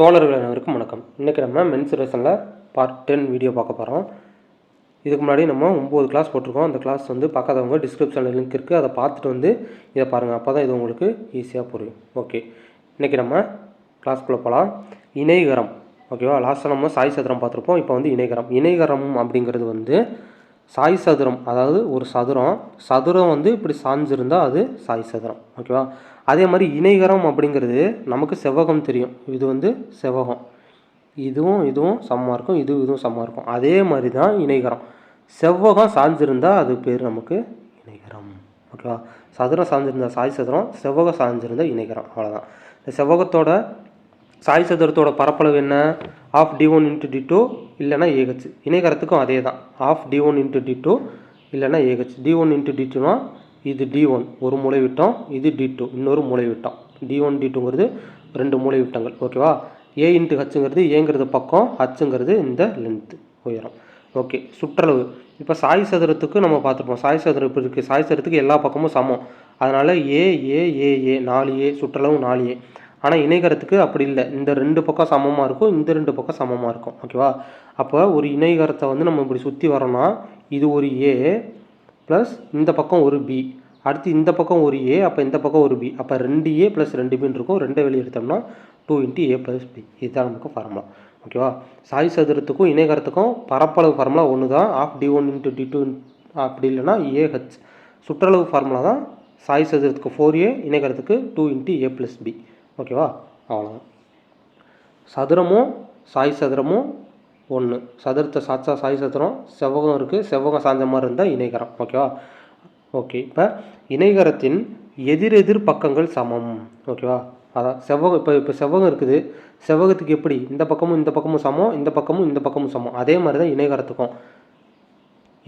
தோழர்கள் அனைவருக்கும் வணக்கம். இன்றைக்கி நம்ம மென்சுரேஷனில் பார்ட் டென் வீடியோ பார்க்க போகிறோம் இதுக்கு முன்னாடி நம்ம ஒம்பது கிளாஸ் போட்டிருக்கோம். அந்த கிளாஸ் வந்து பார்க்காதவங்க டிஸ்கிரிப்ஷனில் லிங்க் இருக்குது அதை பார்த்துட்டு வந்து இதை பாருங்கள் அப்போ தான் இது உங்களுக்கு ஈஸியாக புரியும். ஓகே இன்றைக்கி நம்ம கிளாஸ்க்குள்ளே போகலாம் இணைகரம். ஓகேவா லாஸ்ட்டில் நம்ம சாய் சதுரம் பார்த்துருப்போம். இப்போ வந்து இணைகரம். இணைகரம் அப்படிங்கிறது வந்து சாய் சதுரம் அதாவது ஒரு சதுரம். சதுரம் வந்து இப்படி சாஞ்சிருந்தால் அது சாய் சதுரம் ஓகேவா அதே மாதிரி இணைகரம் அப்படிங்கிறது நமக்கு செவ்வகம் தெரியும். இது வந்து செவ்வகம். இதுவும் இதுவும் சமமாக இருக்கும். இதுவும் இதுவும் சமமாக இருக்கும். அதே மாதிரி தான் இணைகரம். செவ்வகம் சாஞ்சிருந்தால் அது பேர் நமக்கு இணைகரம் ஓகேவா சதுரம் சாஞ்சிருந்தால் சாய் சதுரம் செவ்வகம் சாஞ்சிருந்தால் இணைகரம் அவ்வளோதான் இந்த செவ்வகத்தோட சாய் சதுரத்தோட பரப்பளவு என்ன? Half d one into d two இல்லைனா ஏஹெச் இணைகரத்துக்கும் அதே தான் half d one into d two இல்லைனா AH D one into D டூனா இது டி ஒன் ஒரு மூளை விட்டம் இது டி டூ இன்னொரு மூளை விட்டம். டி ஒன் டி டூங்கிறது ரெண்டு மூளை விட்டங்கள். ஓகேவா ஏ இன்ட்டு ஹச்சுங்கிறது ஏங்கிறது பக்கம் ஹச்சுங்கிறது இந்த லென்த்து உயரம். ஓகே சுற்றளவு. இப்போ சாய் சதுரத்துக்கு நம்ம பார்த்துருப்போம் சாய் சதுரம் இப்போ இருக்குது சாய் சதுரத்துக்கு எல்லா பக்கமும் சமம். அதனால் ஏ ஏ ஏ ஏ நாலு ஏ சுற்றளவு நாலு ஏ ஆனால் இணைகரத்துக்கு அப்படி இல்லை. இந்த ரெண்டு பக்கம் சமமாக இருக்கும் இந்த ரெண்டு பக்கம் சமமாக இருக்கும். ஓகேவா அப்போ ஒரு இணைகரத்தை வந்து நம்ம இப்படி சுற்றி வரோம்னா இது ஒரு ஏ ப்ளஸ் இந்த பக்கம் ஒரு பி அடுத்து இந்த பக்கம் ஒரு ஏ அப்போ இந்த பக்கம் ஒரு பி அப்போ ரெண்டு ஏ ப்ளஸ் ரெண்டு பின்னு இருக்கும். ரெண்டை வெளியே எடுத்தோம்னா two into a plus b இதுதான் நமக்கு ஃபார்முலா ஓகேவா சாய் சதுரத்துக்கும் இணைகரத்துக்கும் பரப்பளவு ஃபார்முலா ஒன்று தான் half d one into d two அப்படி இல்லைன்னா ஏஹெச் சுற்றளவு ஃபார்முலா தான் சாய் சதுரத்துக்கு four A இணைகரத்துக்கு two into a plus b ஓகேவா? அவ்வளோதான் சதுரமும் சாய் சதுரமும் ஒன்று சதுரத்தை சாச்சா சாய் சதுரம் செவ்வகம் இருக்குது செவ்வகம் சாய்ந்த மாதிரி இருந்தால் இணைகரம். ஓகேவா? ஓகே இப்போ இணைகரத்தின் எதிரெதிர் பக்கங்கள் சமம். ஓகேவா? அதான் செவ்வகம் இப்போ இப்போ செவ்வகம் இருக்குது. செவ்வகத்துக்கு எப்படி? இந்த பக்கமும் இந்த பக்கமும் சமம் இந்த பக்கமும் இந்த பக்கமும் சமம். அதே மாதிரி தான் இணைகரத்துக்கும்.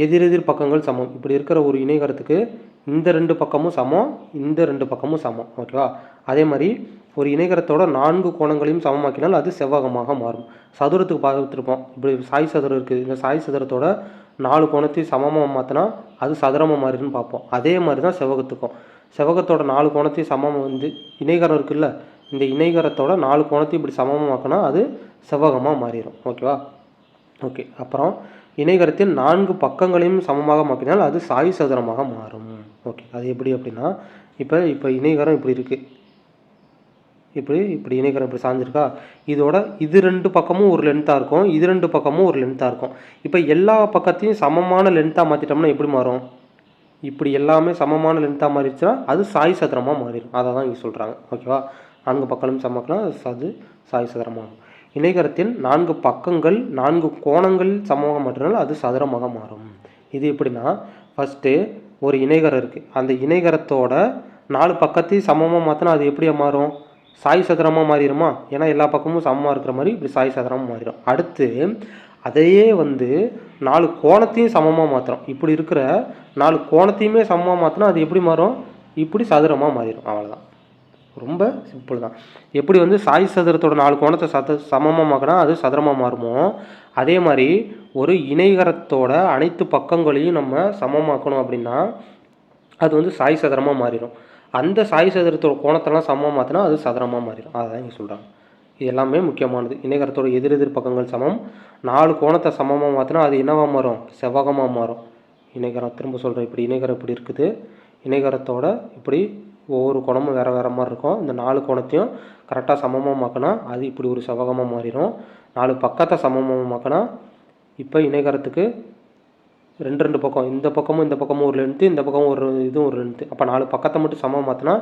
எதிரெதிர் பக்கங்கள் சமம். இப்படி இருக்கிற ஒரு இணைகரத்துக்கு இந்த ரெண்டு பக்கமும் சமம் இந்த ரெண்டு பக்கமும் சமம். ஓகேவா? அதே மாதிரி ஒரு இணைகரத்தோட நான்கு கோணங்களையும் சமமாக்கினால் அது செவ்வகமாக மாறும். சதுரத்துக்கு பார்த்துருப்போம். இப்படி சாய் சதுரம் இருக்குது. இந்த சாய் சதுரத்தோட நாலு கோணத்தையும் சமமாக மாற்றினா அது சதுரமாக மாறிடுன்னு பார்ப்போம். அதே மாதிரி தான் செவ்வகத்துக்கும். செவ்வகத்தோட நாலு கோணத்தையும் சமமாக வந்து இணைகரம் இருக்குல்ல இந்த இணைகரத்தோட நாலு கோணத்தையும் இப்படி சமமாக்கினா அது செவ்வகமாக மாறிடும். ஓகேவா? ஓகே. அப்புறம் இணைகரத்தின் நான்கு பக்கங்களையும் சமமாக மாற்றினால் அது சாய் சதுரமாக மாறும். ஓகே. அது எப்படி அப்படின்னா இப்போ இப்போ இணைகரம் இப்படி இருக்குது இப்படி இப்படி இணைகரம் இப்படி சாஞ்சிருக்கா? இதோட இது ரெண்டு பக்கமும் ஒரு லென்த்தாக இருக்கும். இது ரெண்டு பக்கமும் ஒரு லென்த்தாக இருக்கும். இப்போ எல்லா பக்கத்தையும் சமமான லென்த்தாக மாற்றிட்டோம்னா எப்படி மாறும்? இப்படி எல்லாமே சமமான லென்த்தாக மாறிடுச்சுன்னா அது சாய் சதுரமாக மாறிடும். அதை தான் இங்கே சொல்கிறாங்க ஓகேவா நான்கு பக்கமும் சமக்கலாம் அது சாய் சதுரமாகும் இணைகரத்தின் நான்கு பக்கங்கள் நான்கு கோணங்கள் சமமாக மாற்றினால் அது சதுரமாக மாறும். இது எப்படின்னா ஃபஸ்ட்டு ஒரு இணைகரம் இருக்குது அந்த இணைகரத்தோட நாலு பக்கத்தையும் சமமாக மாற்றினா அது எப்படியா மாறும்? சாய் சதுரமாக மாறிடுமா? ஏன்னா எல்லா பக்கமும் சமமாக இருக்கிற மாதிரி இப்படி சாய் சதுரமாக மாறிடும். அடுத்து அதையே வந்து நாலு கோணத்தையும் சமமாக மாற்றுறோம் இப்படி இருக்கிற நாலு கோணத்தையுமே சமமாக மாற்றினா அது எப்படி மாறும்? இப்படி சதுரமாக மாறிடும். அவ்வளோதான் ரொம்ப சிம்பிள் தான். எப்படி வந்து சாய் சதுரத்தோட நாலு கோணத்தை சத சமமாக மாக்கினா அது சதுரமாக மாறுமோ? அதே மாதிரி ஒரு இணைகரத்தோட அனைத்து பக்கங்களையும் நம்ம சமமாக்கணும் அப்படின்னா அது வந்து சாய் சதுரமாக மாறிடும். அந்த சாய் சதுரத்தோட கோணத்தெல்லாம் சமமாக மாற்றினா அது சதுரமாக மாறிடும். அதுதான் இங்கே சொல்கிறாங்க இது எல்லாமே முக்கியமானது. இணைகரத்தோட எதிரெதிர் பக்கங்கள் சமம். நாலு கோணத்தை சமமாக மாற்றினா அது என்னவாக மாறும்? செவ்வகமாக மாறும். இணைகரம் திரும்ப சொல்கிறேன் இப்படி இணைகரம் இப்படி இருக்குது. இணைகரத்தோட இப்படி ஒவ்வொரு கோணமும் வேறு வேறு மாதிரி இருக்கும். இந்த நாலு கோணத்தையும் கரெக்டாக சமமாக மாக்கினா அது இப்படி ஒரு செவ்வகமாக மாறிடும். நாலு பக்கத்தை சமமாக மாக்கினா இப்போ இணைகரத்துக்கு ரெண்டு ரெண்டு பக்கம். இந்த பக்கமும் இந்த பக்கமும் ஒரு லென்த்து இந்த பக்கமும் ஒரு இதுவும் ஒரு லென்த்து அப்போ நாலு பக்கத்தை மட்டும் சமமாக மாற்றினா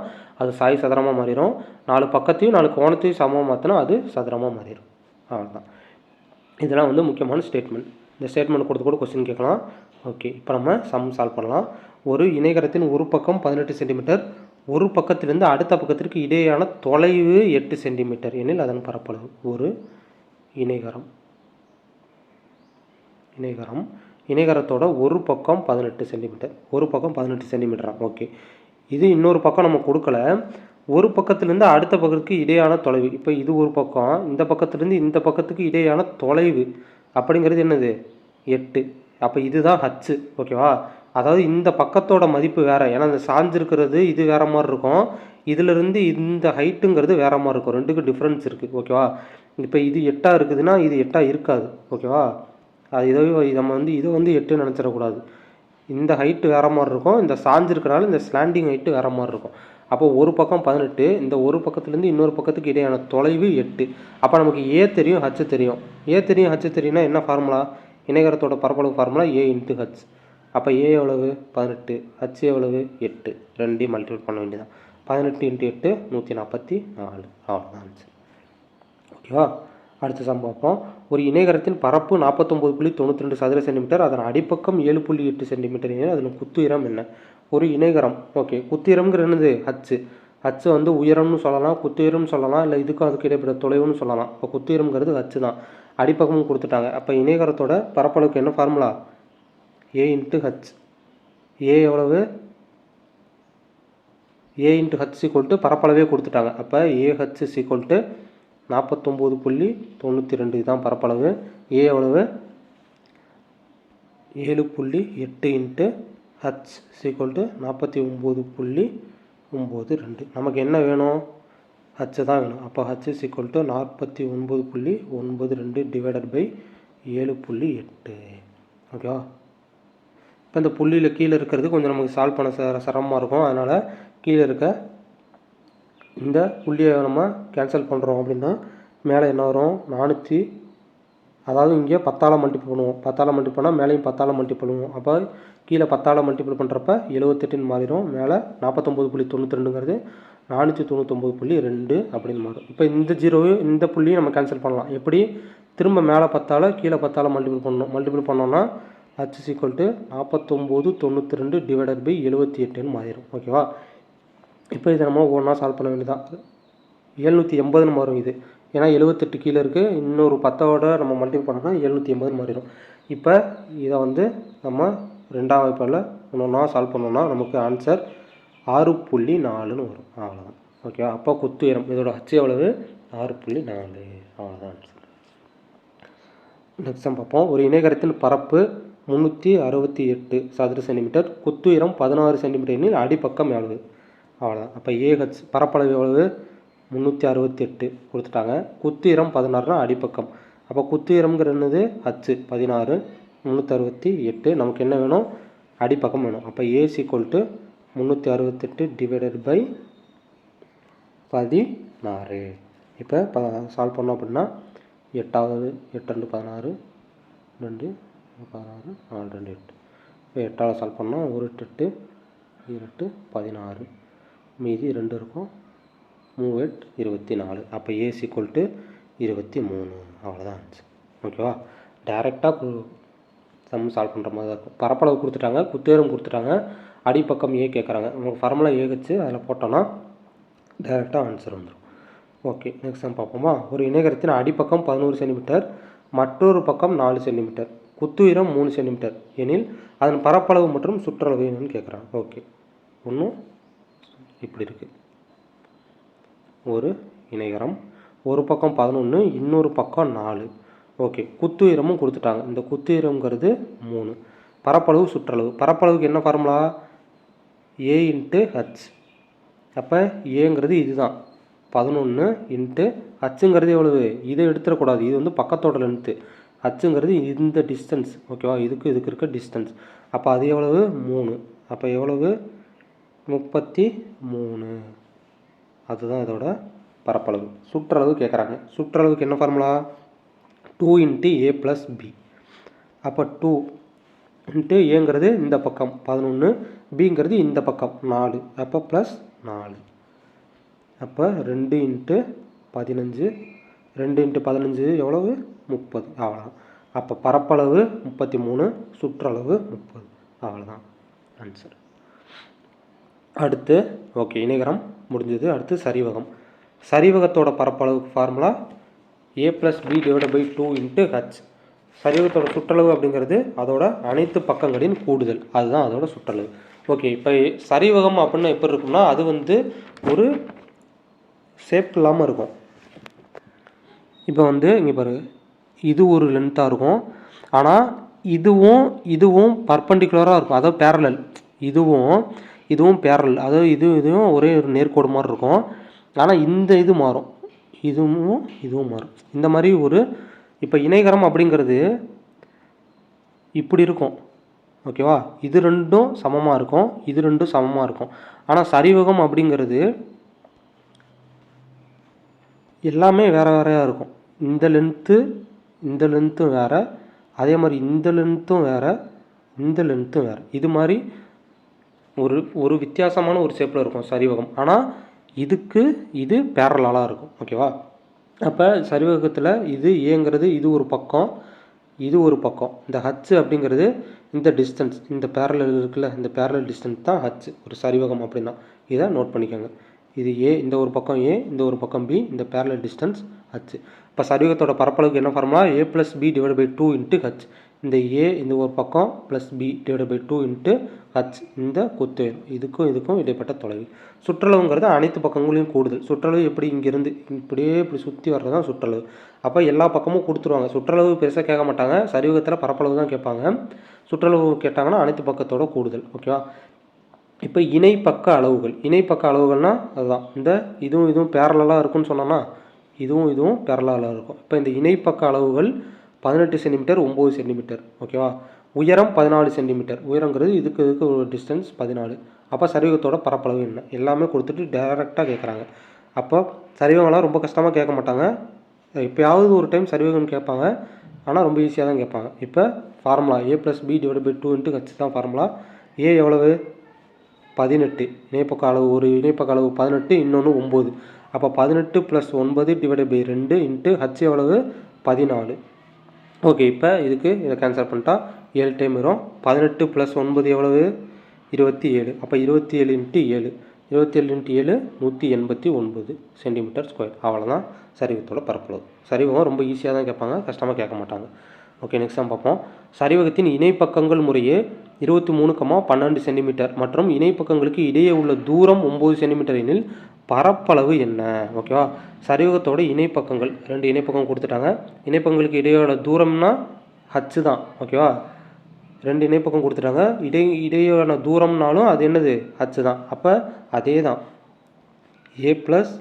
அது சாய் சதுரமாக மாறிடும் நாலு பக்கத்தையும் நாலு கோணத்தையும் சமமாக மாற்றினா அது சதுரமாக மாறிடும் அவ்வளோதான் இதெல்லாம் வந்து முக்கியமான ஸ்டேட்மெண்ட் இந்த ஸ்டேட்மெண்ட் கொடுத்து கூட கொஸ்டின் கேட்கலாம். ஓகே இப்போ நம்ம சம் சால்வ் பண்ணலாம். ஒரு இணைகரத்தின் ஒரு பக்கம் பதினெட்டு சென்டிமீட்டர் ஒரு பக்கத்திலிருந்து அடுத்த பக்கத்திற்கு இடையேயான தொலைவு எட்டு சென்டிமீட்டர் எனில் அதன் பரப்பளவு ஒரு இணைகரம். இணைகரம். இணைகரத்தோட ஒரு பக்கம் பதினெட்டு சென்டிமீட்டர் ஒரு பக்கம் பதினெட்டு சென்டிமீட்டரா? ஓகே. இது இன்னொரு பக்கம் நம்ம கொடுக்கல. ஒரு பக்கத்துலேருந்து அடுத்த பக்கத்துக்கு இடையான தொலைவு. இப்போ இது ஒரு பக்கம் இந்த பக்கத்துலேருந்து இந்த பக்கத்துக்கு இடையான தொலைவு அப்படிங்கிறது என்னது? எட்டு. அப்போ இதுதான் ஹச்சு ஓகேவா? அதாவது இந்த பக்கத்தோட மதிப்பு வேறு. ஏன்னா இந்த சாஞ்சிருக்கிறது இது வேறு மாதிரி இருக்கும். இதிலிருந்து இந்த ஹைட்டுங்கிறது வேறு மாதிரி இருக்கும். ரெண்டுக்கும் டிஃப்ரென்ஸ் இருக்குது ஓகேவா? இப்போ இது எட்டாக இருக்குதுன்னா இது எட்டாக இருக்காது ஓகேவா? அது இதை நம்ம வந்து இதை வந்து எட்டு நினச்சிடக்கூடாது. இந்த ஹைட்டு வேறு மாதிரி இருக்கும். இந்த சாஞ்சிருக்கனால இந்த ஸ்லாண்டிங் ஹைட்டு வேறு மாதிரி இருக்கும். அப்போ ஒரு பக்கம் பதினெட்டு இந்த ஒரு பக்கத்துலேருந்து இன்னொரு பக்கத்துக்கு இடையான தொலைவு எட்டு. அப்போ நமக்கு ஏ தெரியும் ஹச் தெரியும். ஏ தெரியும் ஹச்சு தெரியும்னா என்ன ஃபார்முலா இணைகரத்தோட பரப்பளவு ஃபார்முலா ஏ இன்ட்டு ஹச் அப்போ ஏ எவ்வளவு? பதினெட்டு. ஹச் எவ்வளவு? எட்டு. ரெண்டையும் மல்டிபிள் பண்ண வேண்டியதான் பதினெட்டு இன்ட்டு எட்டு நூற்றி நாற்பத்தி நாலு. அவ்வளோதான் ஆன்சர் ஓகேவா அடுத்த சம்பவம் ஒரு இணைகரத்தின் பரப்பு நாற்பத்தொம்பது புள்ளி தொண்ணூற்றி ரெண்டு சதுர சென்டிமீட்டர் அதன் அடிப்பக்கம் ஏழு புள்ளி எட்டு சென்டிமீட்டர் எனில் அதில் குத்துயரம் என்ன? ஒரு இணைகரம். ஓகே. குத்துயரம்ங்கிற என்னது? ஹச்சு அச்சு வந்து உயரம்னு சொல்லலாம் குத்துயரம்னு சொல்லலாம் இல்லை இதுக்கும் அதுக்கு இடைப்பட்ட தொலைவுன்னு சொல்லலாம். இப்போ குத்துயரம்ங்கிறது அச்சு தான். அடிப்பக்கமும் கொடுத்துட்டாங்க. அப்போ இணைகரத்தோட பரப்பளவுக்கு என்ன formula a into h a எவ்வளவு? A into h equal to பரப்பளவே கொடுத்துட்டாங்க. அப்போ ஏஹச் சீக்வல் டு நாற்பத்தொம்போது புள்ளி தொண்ணூற்றி ரெண்டு இதுதான் பரப்பளவு. ஏ எவ்வளவு? ஏழு புள்ளி எட்டு இன்ட்டு ஹச் சீக்வல் டு நாற்பத்தி ஒம்பது புள்ளி ஒம்பது ரெண்டு. நமக்கு என்ன வேணும்? ஹச்சு தான் வேணும். அப்போ ஹச் சீக்வல் டு நாற்பத்தி ஒன்பது புள்ளி ஒன்பது ரெண்டு டிவைடட் பை ஏழு புள்ளி எட்டு. ஓகேவா இப்போ இந்த புள்ளியில் கீழே இருக்கிறது கொஞ்சம் நமக்கு சால்வ் பண்ண ச சிரமமாக இருக்கும். அதனால் கீழே இருக்க இந்த புள்ளியை நம்ம கேன்சல் பண்ணுறோம் அப்படின்னா மேலே என்ன வரும்? நானூற்றி அதாவது இங்கே பத்தால் மல்டிபிள் பண்ணுவோம். பத்தால் மல்டிபிள் பண்ணால் மேலேயும் பத்தால் மல்டிபிள் பண்ணுவோம். அப்போ கீழே பத்தால் மல்டிபிள் பண்ணுறப்ப எழுபத்தெட்டுன்னு மாறிடும். மேலே நாற்பத்தொம்பது புள்ளி தொண்ணூற்றி ரெண்டுங்கிறது நானூற்றி தொண்ணூத்தொம்பது புள்ளி ரெண்டு அப்படின்னு மாறும். இப்போ இந்த ஜீரோவையும் இந்த புள்ளியும் நம்ம கேன்சல் பண்ணலாம். எப்படி? திரும்ப மேலே பத்தால் கீழே பத்தால் மல்டிபிள் பண்ணணும். மல்டிபிள் பண்ணோன்னா ஹச் சீக்வல் டு நாற்பத்தொம்போது தொண்ணூற்றி ரெண்டு டிவைடட் பை எழுபத்தி எட்டுன்னு மாறிடும். ஓகேவா இப்போ இதை நம்ம ஒவ்வொன்றா சால்வ் பண்ண வேண்டியதான் ஏழ்நூற்றி எண்பதுன்னு மாறும் இது. ஏன்னா எழுபத்தெட்டு கீழே இருக்குது இன்னொரு பத்தோட நம்ம மல்டிபிள் பண்ணோம்னா எழுநூற்றி எண்பதுன்னு மாறிடும். இப்போ இதை வந்து நம்ம ரெண்டாம் வாய்ப்பால் ஒன்றா சால்வ் பண்ணோம்னா நமக்கு ஆன்சர் ஆறு புள்ளி நாலுன்னு வரும். அவ்வளோதான் ஓகேவா அப்போ குத்து உயரம். இதோட ஹச் எவ்வளவு? ஆறு புள்ளி நாலு. அவ்வளோதான் ஆன்சர் நெக்ஸ்ட் பார்ப்போம். ஒரு இணைகரத்தின் பரப்பு முந்நூற்றி அறுபத்தி எட்டு சதுர சென்டிமீட்டர் குத்துயரம் பதினாறு சென்டிமீட்டர் எனில் அடிப்பக்கம் எவ்வளவு? அவ்வளோதான் அப்போ ஏஹெச் பரப்பளவு எவ்வளவு? முந்நூற்றி அறுபத்தி எட்டு கொடுத்துட்டாங்க. குத்துயரம் பதினாறுனா அடிப்பக்கம். அப்போ குத்துயரம்ங்கிற என்னது? ஹச்சு பதினாறு முந்நூற்றி அறுபத்தி எட்டு நமக்கு என்ன வேணும்? அடிப்பக்கம் வேணும். அப்போ ஏசி கொல்ட்டு முந்நூற்றி அறுபத்தெட்டு டிவைடட் பை பதினாறு. இப்போ ப சால்வ் பண்ணோம் அப்படின்னா எட்டாவது எட்டு ரெண்டு பதினாறு ரெண்டு பதினாறு நாலு ரெண்டு எட்டு. இப்போ எட்டாவது சால்வ் பண்ணோம். ஒரு எட்டு எட்டு எட்டு பதினாறு. மீதி ரெண்டு இருக்கும். மூவெட் இருபத்தி நாலு அப்போ ஏசி சீக்வல் டு இருபத்தி மூணு அவ்வளோதான் ஆன்சர் ஓகேவா டேரெக்டாக சம் சால்வ் பண்ணுற மாதிரி தான் இருக்கும். பரப்பளவு கொடுத்துட்டாங்க. குத்தேரம் கொடுத்துட்டாங்க. அடிப்பக்கம் ஏ கேட்குறாங்க நமக்கு ஃபார்முலா ஏ வச்சு அதில் போட்டோன்னா டேரெக்டாக ஆன்சர் வந்துடும் ஓகே நெக்ஸ்ட் சம் பார்ப்போமா? ஒரு இணைகரத்தின் அடிப்பக்கம் பதினோரு சென்டிமீட்டர் மற்றொரு பக்கம் நாலு சென்டிமீட்டர் குத்துயரம் மூணு சென்டிமீட்டர் எனில் அதன் பரப்பளவு மற்றும் சுற்றளவு என்னன்னு கேட்குறாங்க ஓகே. ஒன்றும் இப்படி இருக்குது ஒரு இணைகரம் ஒரு பக்கம் பதினொன்று இன்னொரு பக்கம் நாலு. ஓகே குத்துயரமும் கொடுத்துட்டாங்க. இந்த குத்துயரம்ங்கிறது மூணு. பரப்பளவு சுற்றளவு. பரப்பளவுக்கு என்ன ஃபார்முலா ஏ இன்ட்டு ஹச் அப்போ ஏங்கிறது இதுதான். பதினொன்று இன்ட்டு ஹச்சுங்கிறது எவ்வளவு? இதை எடுத்துடக்கூடாது. இது வந்து பக்கத்தோட லென்த்து ஹச்சுங்கிறது இந்த டிஸ்டன்ஸ் ஓகேவா இதுக்கு இதுக்கு இருக்க டிஸ்டன்ஸ் அப்போ அது எவ்வளவு? மூணு. அப்போ எவ்வளவு? முப்பத்தி மூணு. அதுதான் இதோட பரப்பளவு. சுற்றளவு கேட்குறாங்க சுற்றளவுக்கு என்ன formula two into a plus b அப்போ டூ இன்ட்டு ஏங்கிறது இந்த பக்கம். பதினொன்று பிங்கிறது இந்த பக்கம். நாலு. அப்போ ப்ளஸ் நாலு. அப்போ ரெண்டு இன்ட்டு பதினஞ்சு. ரெண்டு இன்ட்டு பதினஞ்சு எவ்வளவு? முப்பது. அவ்வளோதான் அப்போ பரப்பளவு முப்பத்தி மூணு சுற்றளவு முப்பது. அவ்வளோதான் ஆன்சர் அடுத்து ஓகே இணைகரம் முடிஞ்சது. அடுத்து சரிவகம். சரிவகத்தோட பரப்பளவு formula a plus b divide by two into h சரிவகத்தோட சுற்றளவு அப்படிங்கிறது அதோட அனைத்து பக்கங்களின் கூடுதல். அதுதான் அதோட சுற்றளவு. ஓகே இப்போ சரிவகம் அப்படின்னா எப்படி இருக்கும்னா அது வந்து ஒரு ஷேப் இல்லாமல் இருக்கும். இப்போ வந்து இங்கே பாரு. இது ஒரு லென்த்தாக இருக்கும். ஆனால் இதுவும் இதுவும் பர்பண்டிகுலராக இருக்கும். அதாவது பேரலல் இதுவும் இதுவும் பேரல் அதாவது இது இதுவும் ஒரே ஒரு நேர்கோடு மாதிரி இருக்கும். ஆனால் இந்த இது மாறும். இதுவும் இதுவும் மாறும். இந்த மாதிரி ஒரு இப்போ இணைகரம் அப்படிங்கிறது இப்படி இருக்கும். ஓகேவா இது ரெண்டும் சமமாக இருக்கும். இது ரெண்டும் சமமாக இருக்கும். ஆனால் சரிவகம் அப்படிங்கிறது எல்லாமே வேறு வேறையாக இருக்கும். இந்த லென்த்து இந்த லென்த்தும் வேறு. அதே மாதிரி இந்த லென்த்தும் வேறு இந்த லென்த்தும் வேறு. இது மாதிரி ஒரு ஒரு வித்தியாசமான ஒரு ஷேப்பில் இருக்கும் சரிவகம். ஆனால் இதுக்கு இது பேரலாலாக இருக்கும். ஓகேவா அப்போ சரிவகத்தில் இது ஏங்கிறது இது ஒரு பக்கம் இது ஒரு பக்கம். இந்த ஹச்சு அப்படிங்கிறது இந்த டிஸ்டன்ஸ் இந்த பேரலல் இருக்குல்ல இந்த பேரலல் டிஸ்டன்ஸ் தான் ஹச் ஒரு சரிவகம் அப்படின்னா. இதை நோட் பண்ணிக்கோங்க. இது ஏ இந்த ஒரு பக்கம் ஏ இந்த ஒரு பக்கம் பி இந்த பேரலல் டிஸ்டன்ஸ் ஹச்சு இப்போ சரிவகத்தோட பரப்பளவுக்கு என்ன formula a plus b divide by two into h இந்த ஏ இந்த ஒரு பக்கம் plus b divide by two into h இந்த குத்து இதுக்கும் இதுக்கும் இடைப்பட்ட தொலைவு. சுற்றளவுங்கிறது அனைத்து பக்கங்களையும் கூடுதல். சுற்றளவு எப்படி இங்கேருந்து இப்படியே இப்படி சுற்றி வர்றது தான் சுற்றளவு. அப்போ எல்லா பக்கமும் கொடுத்துருவாங்க. சுற்றளவு பெருசாக கேட்க மாட்டாங்க. சரிவகத்தில் பரப்பளவு தான் கேட்பாங்க. சுற்றளவு கேட்டாங்கன்னா அனைத்து பக்கத்தோட கூடுதல். ஓகேவா இப்போ இணை பக்க அளவுகள். இணைப்பக்க அளவுகள்னால் அதுதான். இந்த இதுவும் இதுவும் பேரலாக இருக்குன்னு சொன்னோன்னா இதுவும் இதுவும் பேரலாக இருக்கும். இப்போ இந்த இணைப்பக்க அளவுகள் பதினெட்டு சென்டிமீட்டர் ஒம்பது சென்டிமீட்டர் ஓகேவா? உயரம் பதினாலு சென்டிமீட்டர். உயரங்கிறது இதுக்கு இதுக்கு ஒரு டிஸ்டன்ஸ் பதினாலு. அப்போ சரிவகத்தோட பரப்பளவு என்ன? எல்லாமே கொடுத்துட்டு டைரெக்டாக கேட்குறாங்க அப்போ சரிவகம்லாம் ரொம்ப கஷ்டமாக கேட்க மாட்டாங்க. எப்போயாவது ஒரு டைம் சரிவகம் கேட்பாங்க. ஆனால் ரொம்ப ஈஸியாக தான் கேட்பாங்க. இப்போ formula A plus B divide by two into H தான் ஃபார்முலா ஏ எவ்வளவு? பதினெட்டு. இணைப்பக்க அளவு ஒரு இணைப்பக்க அளவு பதினெட்டு இன்னொன்று ஒம்பது. அப்போ பதினெட்டு ப்ளஸ் ஒன்பது டிவைட் பை ரெண்டு இன்ட்டு ஹச் எவ்வளவு? பதினாலு. ஓகே இப்போ இதுக்கு இதை கேன்சல் பண்ணிட்டா ஏழு டைம் வரும். பதினெட்டு ப்ளஸ் ஒன்பது எவ்வளவு? இருபத்தி ஏழு. அப்போ இருபத்தி ஏழு இன்ட்டு ஏழு. இருபத்தி ஏழு இன்ட்டு ஏழு நூற்றி எண்பத்தி ஒன்பது சென்டிமீட்டர் ஸ்கொயர் அவ்வளோதான் சரிவத்தோட பரப்பளவு. சரிவகம் ரொம்ப ஈஸியாக தான் கேட்பாங்க. கஷ்டமாக கேட்க மாட்டாங்க. ஓகே நெக்ஸ்ட் நம்ம பார்ப்போம். சரிவகத்தின் இணைப்பக்கங்கள் முறையே இருபத்தி மூணு கமா பன்னெண்டு சென்டிமீட்டர் மற்றும் இணைப்பக்கங்களுக்கு இடையே உள்ள தூரம் ஒம்பது சென்டிமீட்டர் எனில் பரப்பளவு என்ன? ஓகேவா சரிவகத்தோட இணைப்பக்கங்கள் ரெண்டு இணைப்பக்கம் கொடுத்துட்டாங்க. இணைப்பக்கங்களுக்கு இடையோட தூரம்னா ஹச்சு தான். ஓகேவா ரெண்டு இணைப்பக்கம் கொடுத்துட்டாங்க. இடை இடையான தூரம்னாலும் அது என்னது? ஹச்சு தான். அப்போ அதே தான். A plus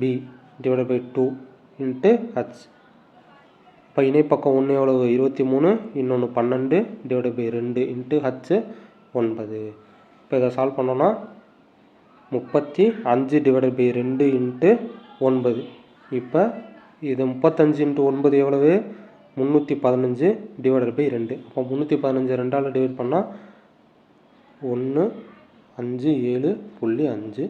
B divide by two into h இப்போ இணைப்பக்கம் ஒன்று எவ்வளவு? இருபத்தி மூணு இன்னொன்று பன்னெண்டு டிவைட் பை ரெண்டு இன்ட்டு ஹச்சு ஒன்பது. இப்போ இதை சால்வ் பண்ணோன்னா முப்பத்தி அஞ்சு டிவைட் பை ரெண்டு இன்ட்டு ஒன்பது. இப்போ இது முப்பத்தஞ்சு இன்ட்டு ஒன்பது எவ்வளவு? முந்நூற்றி பதினஞ்சு டிவைடட் பை ரெண்டு. அப்போ முந்நூற்றி பதினஞ்சு ரெண்டால் டிவைட் பண்ணால் ஒன்று அஞ்சு ஏழு புள்ளி அஞ்சு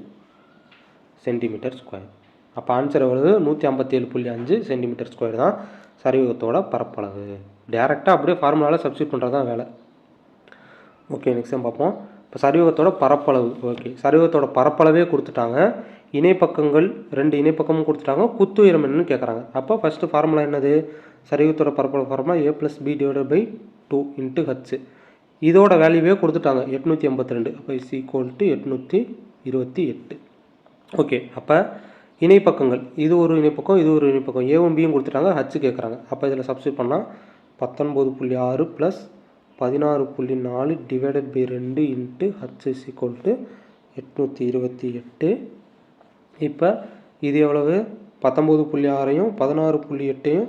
சென்டிமீட்டர் ஸ்கொயர் அப்போ ஆன்சர் வருது நூற்றி ஐம்பத்தி ஏழு புள்ளி அஞ்சு சென்டிமீட்டர் ஸ்கொயர் தான் சரிவகத்தோட பரப்பளவு. டேரெக்டாக அப்படியே ஃபார்முலாவில் சப்ஸ்டியூட் பண்ணுறது தான் வேலை. ஓகே நெக்ஸ்ட் டைம் பார்ப்போம். இப்போ சரிவகத்தோட பரப்பளவு. ஓகே சரிவகத்தோட பரப்பளவே கொடுத்துட்டாங்க. இணைப்பக்கங்கள் ரெண்டு இணைப்பக்கமும் கொடுத்துட்டாங்க. குத்து உயரம் என்னன்னு கேட்குறாங்க அப்போ ஃபஸ்ட்டு ஃபார்முலா என்னது? சரிவகத்தோட பரப்பளவு formula A plus B divided by two into H இதோட வேல்யூவே கொடுத்துட்டாங்க. எட்நூற்றி எண்பத்தி ரெண்டு. அப்போ இஸ் ஈக்குவல் டு எட்நூற்றி இருபத்தி எட்டு. ஓகே அப்போ இணைப்பக்கங்கள். இது ஒரு இணைப்பக்கம் இது ஒரு இணைப்பக்கம். ஏவும் பியும் கொடுத்துட்டாங்க. ஹச்சு கேட்குறாங்க அப்போ இதில் சப்ஸ்டியூட் பண்ணால் பத்தொன்பது புள்ளி ஆறு ப்ளஸ் பதினாறு புள்ளி நாலு டிவைடட் பை ரெண்டு into H is equal to எட்நூற்றி இருபத்தி எட்டு. இப்போ இது எவ்வளவு? பத்தொம்போது புள்ளி ஆறையும் பதினாறு புள்ளி எட்டையும்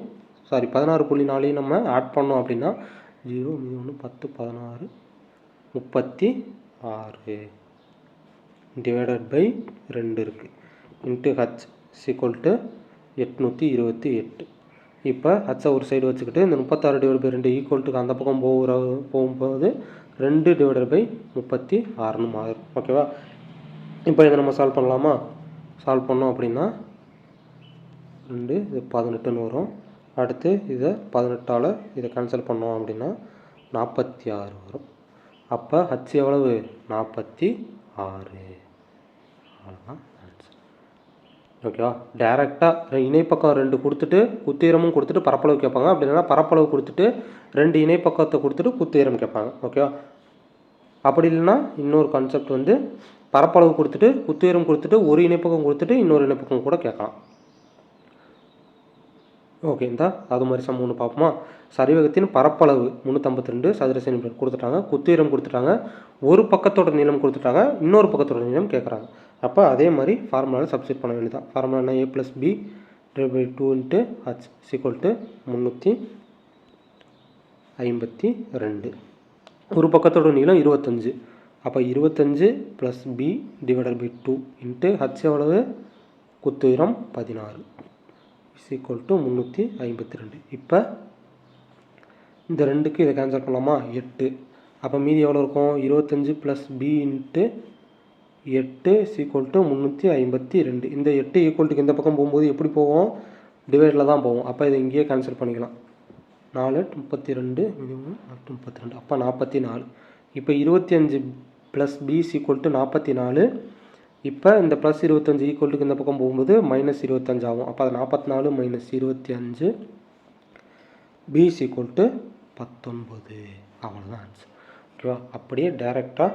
சாரி பதினாறு புள்ளி நாலையும் நம்ம ஆட் பண்ணோம் அப்படின்னா ஜீரோ ஒன்று பத்து பதினாறு முப்பத்தி ஆறு டிவைடட் பை ரெண்டு இருக்குது இன்ட்டு ஹச் சீக்குவல் டு எட்நூற்றி இருபத்தி எட்டு. இப்போ ஹச்சை ஒரு சைடு வச்சுக்கிட்டு இந்த முப்பத்தாறு டிவைட் பை ரெண்டு ஈக்குவல்ட்டுக்கு அந்த பக்கம் போகிற போகும்போது ரெண்டு டிவைடட் பை முப்பத்தி ஆறுன்னு மாறும். ஓகேவா இப்போ இதை நம்ம சால்வ் பண்ணலாமா? சால்வ் பண்ணோம் அப்படின்னா ரெண்டு இது பதினெட்டுன்னு வரும். அடுத்து இதை பதினெட்டால் இதை கேன்சல் பண்ணோம் அப்படின்னா நாற்பத்தி ஆறு வரும். அப்போ ஹச் எவ்வளவு? நாற்பத்தி ஆறு. அவ்வளோதான் ஓகேவா? டேரெக்டாக இணைப்பக்கம் ரெண்டு கொடுத்துட்டு குத்தீரமும் கொடுத்துட்டு பரப்பளவு கேட்பாங்க. அப்படி இல்லைன்னா பரப்பளவு கொடுத்துட்டு ரெண்டு இணைப்பக்கத்தை கொடுத்துட்டு குத்தீரம் கேட்பாங்க. ஓகேவா? அப்படி இல்லைன்னா இன்னொரு கான்செப்ட் வந்து பரப்பளவு கொடுத்துட்டு குத்தீரம் கொடுத்துட்டு ஒரு இணைப்பக்கம் கொடுத்துட்டு இன்னொரு இணைப்பக்கம் கூட கேட்கலாம். ஓகே இந்த அது மாதிரி சம் ஒன்று பார்ப்போமா? சரிவகத்தின் பரப்பளவு முந்நூற்றம்பத்தி ரெண்டு சதுர சென்டிமீட்டர் கொடுத்துட்டாங்க. குத்தீரம் கொடுத்துட்டாங்க. ஒரு பக்கத்தோட நீளம் கொடுத்துட்டாங்க. இன்னொரு பக்கத்தோட நீளம் கேட்குறாங்க. அப்போ அதே மாதிரி ஃபார்முலாவில் சப்ஸ்டியூட் பண்ண வேண்டியதான் ஃபார்முலா என்ன? A plus B divide by two into H is equal to முந்நூற்றி ஐம்பத்தி ரெண்டு. ஒரு பக்கத்தோட நீளம் இருபத்தஞ்சு. அப்போ இருபத்தஞ்சு plus B divided by two into H எவ்வளவு? குத்துயரம் பதினாறு. இஸ் ஈக்குவல் டு முந்நூற்றி ஐம்பத்தி ரெண்டு. இப்போ இந்த ரெண்டுக்கு இதை கேன்சல் பண்ணலாமா? எட்டு. அப்போ மீதி எவ்வளோ இருக்கும்? இருபத்தஞ்சு ப்ளஸ் பி இன்ட்டு எட்டு சீக்குவல் டு முந்நூற்றி ஐம்பத்தி ரெண்டு. இந்த எட்டு ஈக்குவல்ட்டுக்கு இந்த பக்கம் போகும்போது எப்படி போவோம்? டிவைடில் தான் போவோம். அப்போ இதை இங்கேயே கேன்சல் பண்ணிக்கலாம். நாலு முப்பத்தி ரெண்டு மினிமம் நாட்டு முப்பத்தி ரெண்டு. அப்போ நாற்பத்தி நாலு. இப்போ இருபத்தி அஞ்சு ப்ளஸ் பி சீக்குவல் டு நாற்பத்தி நாலு. இப்போ இந்த ப்ளஸ் இருபத்தஞ்சு ஈக்குவல்ட்டுக்கு இந்த பக்கம் போகும்போது மைனஸ் இருபத்தஞ்சு ஆகும். அப்போ அது நாற்பத்தி நாலு மைனஸ் இருபத்தி அஞ்சு. பி சீக்குவல் டு பத்தொன்பது. அவ்வளோதான் ஆன்சர் ஓகேவா அப்படியே டேரெக்டாக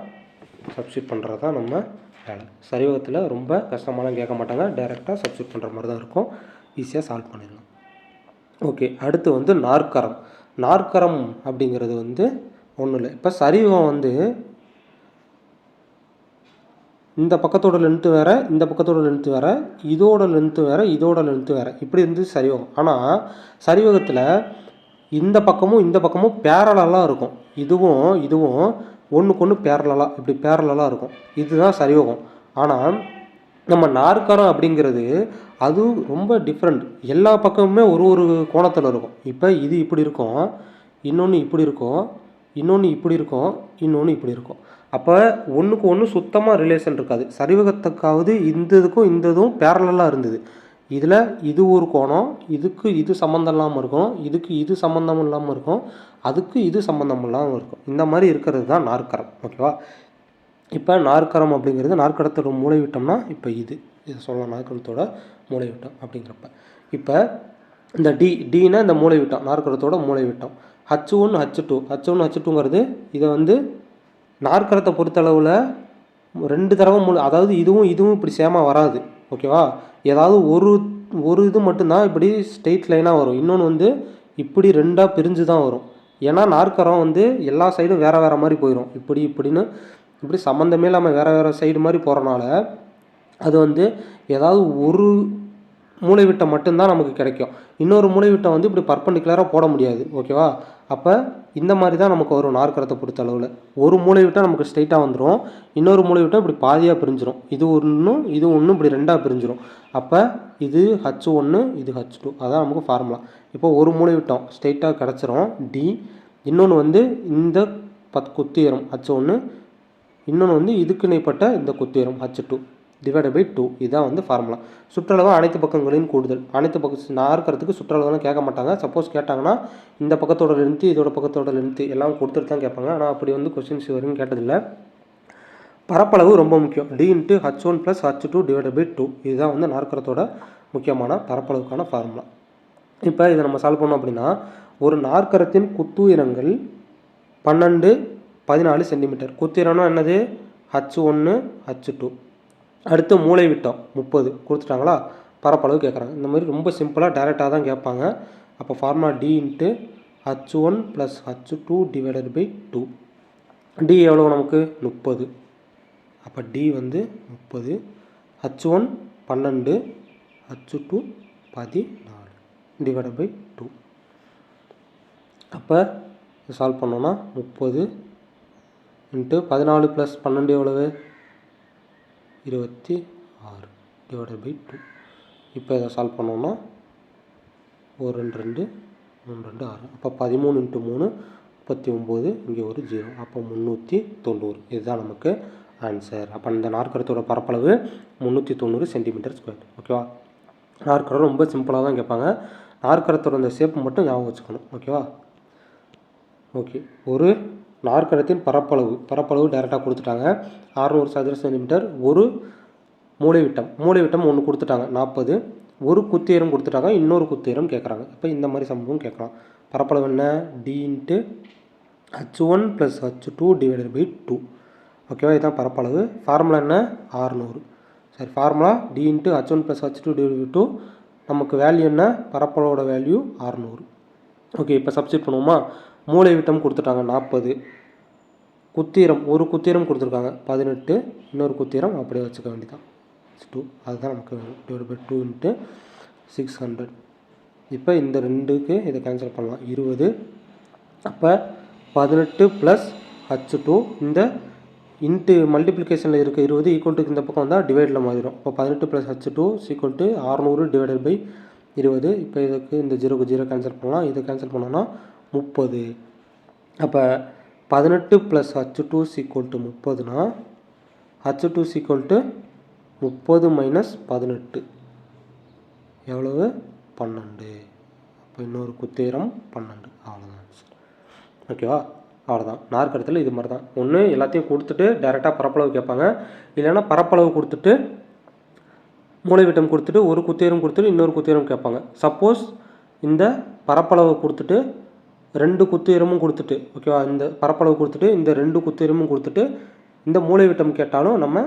சப்ஸ்டியூட் பண்ணுறது தான் நம்ம வேலை சரிவகத்தில் ரொம்ப கஷ்டமாலாம் கேட்க மாட்டாங்க. டேரெக்டாக சப்ஸ்டியூட் பண்ணுற மாதிரி தான் இருக்கும். ஈஸியாக சால்வ் பண்ணிடலாம். ஓகே அடுத்து வந்து நாற்கரம். நாற்கரம் அப்படிங்கிறது வந்து ஒன்றும் இல்லை. இப்போ சரிவகம் வந்து இந்த பக்கத்தோட லென்த்து வேறு இந்த பக்கத்தோட லென்த்து வேறு இதோட லென்த்து வேறு இதோட லென்த்து வேறு. இப்படி இருந்து சரிவகம். ஆனால் சரிவகத்தில் இந்த பக்கமும் இந்த பக்கமும் பேரலாக இருக்கும். இதுவும் இதுவும் ஒன்றுக்கு ஒன்று பேரலாக இப்படி பேரலாக இருக்கும். இதுதான் சரிவகம் ஆனால் நம்ம நாற்கரம் அப்படிங்கிறது அது ரொம்ப டிஃப்ரெண்ட் எல்லா பக்கமுமே ஒரு ஒரு கோணத்தில் இருக்கும். இப்போ இது இப்படி இருக்கும் இன்னொன்று இப்படி இருக்கும் இன்னொன்று இப்படி இருக்கும் இன்னொன்று இப்படி இருக்கும். அப்போ ஒன்றுக்கு ஒன்று சுத்தமாக ரிலேஷன் இருக்காது. சரிவகத்துக்காவது இந்த இதுக்கும் இந்த இதுவும் பேரலாக இருந்தது. இதில் இது ஒரு கோணம் இதுக்கு இது சம்மந்தம் இல்லாமல் இருக்கும் இதுக்கு இது சம்மந்தம் இல்லாமல் இருக்கும் அதுக்கு இது சம்மந்தம் இல்லாமல் இருக்கும். இந்த மாதிரி இருக்கிறது தான் நாற்கரம் ஓகேவா இப்போ நாற்கரம் அப்படிங்கிறது நாற்கரத்தோட மூளைவிட்டம்னா இப்போ இது. இதை சொல்லலாம் நாற்கரத்தோட மூளைவிட்டம் அப்படிங்கிறப்ப. இப்போ இந்த டி டீனா இந்த மூளைவிட்டம் நாற்கரத்தோட மூளைவிட்டம் H one H two H one H டூங்கிறது இதை வந்து நாற்கரத்தை பொறுத்தளவில் ரெண்டு தடவை மூளை அதாவது இதுவும் இதுவும் இப்படி சேமாக வராது. ஓகேவா? ஏதாவது ஒரு ஒரு இது மட்டும்தான் இப்படி ஸ்ட்ரெயிட் லைனாக வரும். இன்னொன்று வந்து இப்படி ரெண்டாக பிரிஞ்சு தான் வரும். ஏன்னா நாற்கரம் வந்து எல்லா சைடும் வேறு வேறு மாதிரி போயிடும் இப்படி இப்படின்னு இப்படி சம்மந்தமே இல்லாமல் வேறு வேறு சைடு மாதிரி போகிறனால அது வந்து ஏதாவது ஒரு மூளைவிட்டம் மட்டும்தான் நமக்கு கிடைக்கும். இன்னொரு மூளைவிட்டம் வந்து இப்படி பர்பண்டிகுலராக போட முடியாது. ஓகேவா? அப்போ இந்த மாதிரி தான் நமக்கு வரும் நாற்கரத்தை பொறுத்த அளவில் ஒரு மூளைவிட்டம் நமக்கு ஸ்ட்ரைட்டாக வந்துடும் இன்னொரு மூளைவிட்டம் இப்படி பாதியாக பிரிஞ்சிடும் இது ஒன்றும் இது ஒன்றும் இப்படி ரெண்டாக பிரிஞ்சிடும் அப்போ இது ஹச் ஒன்று இது ஹச் டூ அதான் நமக்கு ஃபார்முலா இப்போ ஒரு மூளைவிட்டம் ஸ்ட்ரைட்டாக கிடச்சிரும். டி இன்னொன்று வந்து இந்த பத் குத்தியரம் ஹச் ஒன்று இன்னொன்று வந்து இதுக்கு இணைப்பட்ட இந்த குத்தியரம் H two divided by two இதுதான் வந்து ஃபார்முலா சுற்றளவு அனைத்து பக்கங்களின் கூடுதல். அனைத்து பக்க இருக்கிறதுக்கு சுற்றளவுலாம் கேட்க மாட்டாங்க. சப்போஸ் கேட்டாங்கன்னா இந்த பக்கத்தோட லென்த்து இதோட பக்கத்தோட லென்த்து எல்லாம் கொடுத்துட்டு தான் கேட்பாங்க. ஆனால் அப்படி வந்து கொஸ்டின்ஸ் வரைக்கும் கேட்டதில்லை. பரப்பளவு ரொம்ப முக்கியம். D into H one plus H two divided by two இதுதான் வந்து நாற்கரத்தோட முக்கியமான பரப்பளவுக்கான ஃபார்முலா இப்போ இதை நம்ம சால்வ் பண்ணோம் அப்படின்னா ஒரு நாற்கரத்தின் குத்துயரங்கள் பன்னெண்டு பதினாலு சென்டிமீட்டர் குத்துயரம்னா என்னது? ஹச் ஒன்று ஹச் டூ அடுத்து மூளை விட்டம் முப்பது. கொடுத்துட்டாங்களா? பரப்பளவு கேட்குறாங்க. இந்த மாதிரி ரொம்ப சிம்பிளாக டேரெக்டாக தான் கேட்பாங்க. அப்போ formula D into H one plus H two divided by two D எவ்வளோ நமக்கு? முப்பது. அப்போ டி வந்து முப்பது. ஹச் ஒன் பன்னெண்டு. ஹச் டூ பதினாலு. டிவைடட் பை டூ அப்போ சால்வ் பண்ணோன்னா முப்பது இன்ட்டு பதினாலு ப்ளஸ் பன்னெண்டு எவ்வளவு? இருபத்தி ஆறு டிவைடட் பை டூ இப்போ இதை சால்வ் பண்ணோன்னா ஒரு ரெண்டு ரெண்டு மூணு ரெண்டு ஆறு. அப்போ பதிமூணு இன்ட்டு மூணு முப்பத்தி ஒம்பது இங்கே ஒரு ஜீரோ அப்போ முந்நூற்றி தொண்ணூறு. இதுதான் நமக்கு ஆன்சர் அப்போ இந்த நாற்கரத்தோட பரப்பளவு முந்நூற்றி தொண்ணூறு சென்டிமீட்டர் ஸ்கொயர் ஓகேவா நாற்கரம் ரொம்ப சிம்பிளாக தான் கேட்பாங்க. நாற்கரத்தோட இந்த ஷேப் மட்டும் ஞாபகம் வச்சுக்கணும். ஓகேவா ஓகே ஒரு நாற்கரத்தின் பரப்பளவு பரப்பளவு டைரெக்டாக கொடுத்துட்டாங்க. அறநூறு சதுர சென்டிமீட்டர் ஒரு மூளைவிட்டம் மூளைவிட்டம் ஒன்று கொடுத்துட்டாங்க நாற்பது. ஒரு குத்தியரம் கொடுத்துட்டாங்க இன்னொரு குத்தியரம் கேட்குறாங்க இப்போ இந்த மாதிரி சம்பவம் கேட்கலாம் பரப்பளவு என்ன? D into H one plus H two divided by two ஓகேவா இதுதான் பரப்பளவு. ஃபார்முலா என்ன? ஆறுநூறு சரி formula D into H one plus H two divide by two நமக்கு வேல்யூ என்ன? பரப்பளவோட வேல்யூ ஆறுநூறு ஓகே இப்போ சப்ஸ்டியூட் பண்ணுவோமா? மூளை விட்டம் கொடுத்துட்டாங்க நாற்பது. குத்திரம் ஒரு குத்திரம் கொடுத்துருக்காங்க. பதினெட்டு இன்னொரு குத்திரம் அப்படியே வச்சுக்க வேண்டியதான் டூ அதுதான் நமக்கு divide by two into six hundred இப்போ இந்த ரெண்டுக்கு இதை கேன்சல் பண்ணலாம். இருபது. அப்போ பதினெட்டு ப்ளஸ் ஹச் டூ இந்த இன்ட்டு மல்டிப்ளிகேஷனில் இருக்க இருபது ஈக்குவல் டு இந்த பக்கம் வந்தால் டிவைடில் மாறிடும். இப்போ பதினெட்டு plus H two equal to அறநூறு டிவைடட் பை இருபது. இப்போ இதுக்கு இந்த ஜீரோக்கு ஜீரோ கேன்சல் பண்ணலாம். இதை கேன்சல் பண்ணோன்னா முப்பது. அப்போ பதினெட்டு plus H two is equal to முப்பதுனா H two is equal to முப்பது மைனஸ் பதினெட்டு. எவ்வளவு? பன்னெண்டு. அப்போ இன்னொரு குத்தீரம் பன்னெண்டு. அவ்வளோதான் ஓகேவா அவ்வளோதான் நாற்கரத்தில் இது மாதிரி தான் ஒன்று எல்லாத்தையும் கொடுத்துட்டு டைரெக்டாக பரப்பளவு கேட்பாங்க. இல்லைன்னா பரப்பளவு கொடுத்துட்டு மூளைவிட்டம் கொடுத்துட்டு ஒரு குத்தீரம் கொடுத்துட்டு இன்னொரு குத்தீரம் கேட்பாங்க. சப்போஸ் இந்த பரப்பளவு கொடுத்துட்டு ரெண்டு குத்துயரமும் கொடுத்துட்டு ஓகேவா இந்த பரப்பளவு கொடுத்துட்டு இந்த ரெண்டு குத்துயரமும் கொடுத்துட்டு இந்த மூளைவிட்டம் கேட்டாலும் நம்ம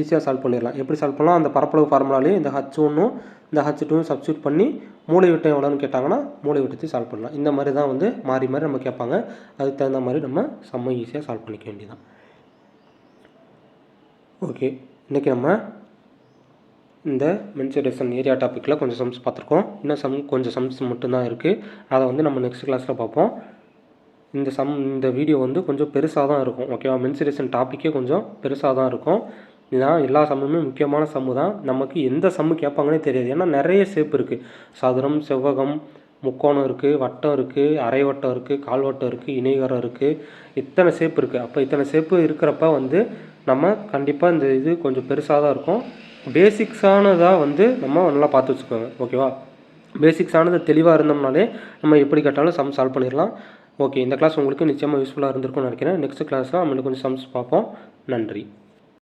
ஈஸியாக சால்வ் பண்ணிடலாம். எப்படி சால்வ் பண்ணலாம்? அந்த பரப்பளவு ஃபார்முலாலே இந்த ஹச் ஒன்றும் இந்த ஹச் டூவும் சப்ஸ்டியூட் பண்ணி மூளை விட்டம் எவ்வளோன்னு கேட்டாங்கன்னா மூளை விட்டத்தை சால்வ் பண்ணலாம். இந்த மாதிரி தான் வந்து மாறி மாறி நம்ம கேட்பாங்க. அதுக்கு தகுந்த மாதிரி நம்ம செம்ம ஈஸியாக சால்வ் பண்ணிக்க வேண்டியதான் ஓகே இன்றைக்கி நம்ம இந்த மென்சுரேஷன் ஏரியா டாப்பிக்கில் கொஞ்சம் சம்ஸ் பார்த்துருக்கோம். இன்னும் சம் கொஞ்சம் சம்ஸ் மட்டும்தான் இருக்குது அதை வந்து நம்ம நெக்ஸ்ட் கிளாஸில் பார்ப்போம். இந்த சம் இந்த வீடியோ வந்து கொஞ்சம் பெருசாக தான் இருக்கும் ஓகேவா மென்சுரேஷன் டாப்பிக்கே கொஞ்சம் பெருசாக தான் இருக்கும். இதுதான் எல்லா சம்முமே முக்கியமான சம்மு தான். நமக்கு எந்த சம்மு கேட்பாங்கன்னே தெரியாது. ஏன்னா நிறைய ஷேப் இருக்குது சதுரம் செவ்வகம் முக்கோணம் இருக்குது வட்டம் இருக்குது அரை வட்டம் இருக்குது கால்வட்டம் இருக்குது இணைகரம் இருக்குது இத்தனை ஷேப் இருக்குது அப்போ இத்தனை ஷேப்பு இருக்கிறப்ப வந்து நம்ம கண்டிப்பாக இந்த இது கொஞ்சம் பெருசாக தான் இருக்கும். பேசிக்ஸானதாக வந்து நம்ம நல்லா பார்த்து வச்சுக்கோங்க ஓகேவா பேசிக்ஸானது தெளிவாக இருந்தோம்னாலே நம்ம எப்படி கேட்டாலும் சம் சால்வ் பண்ணிடலாம். ஓகே இந்த கிளாஸ் உங்களுக்கு நிச்சயமாக யூஸ்ஃபுல்லாக இருந்திருக்கும்னு நினைக்கிறேன். நெக்ஸ்ட் கிளாஸில் நம்ம கொஞ்சம் சம்ஸ் பார்ப்போம். நன்றி.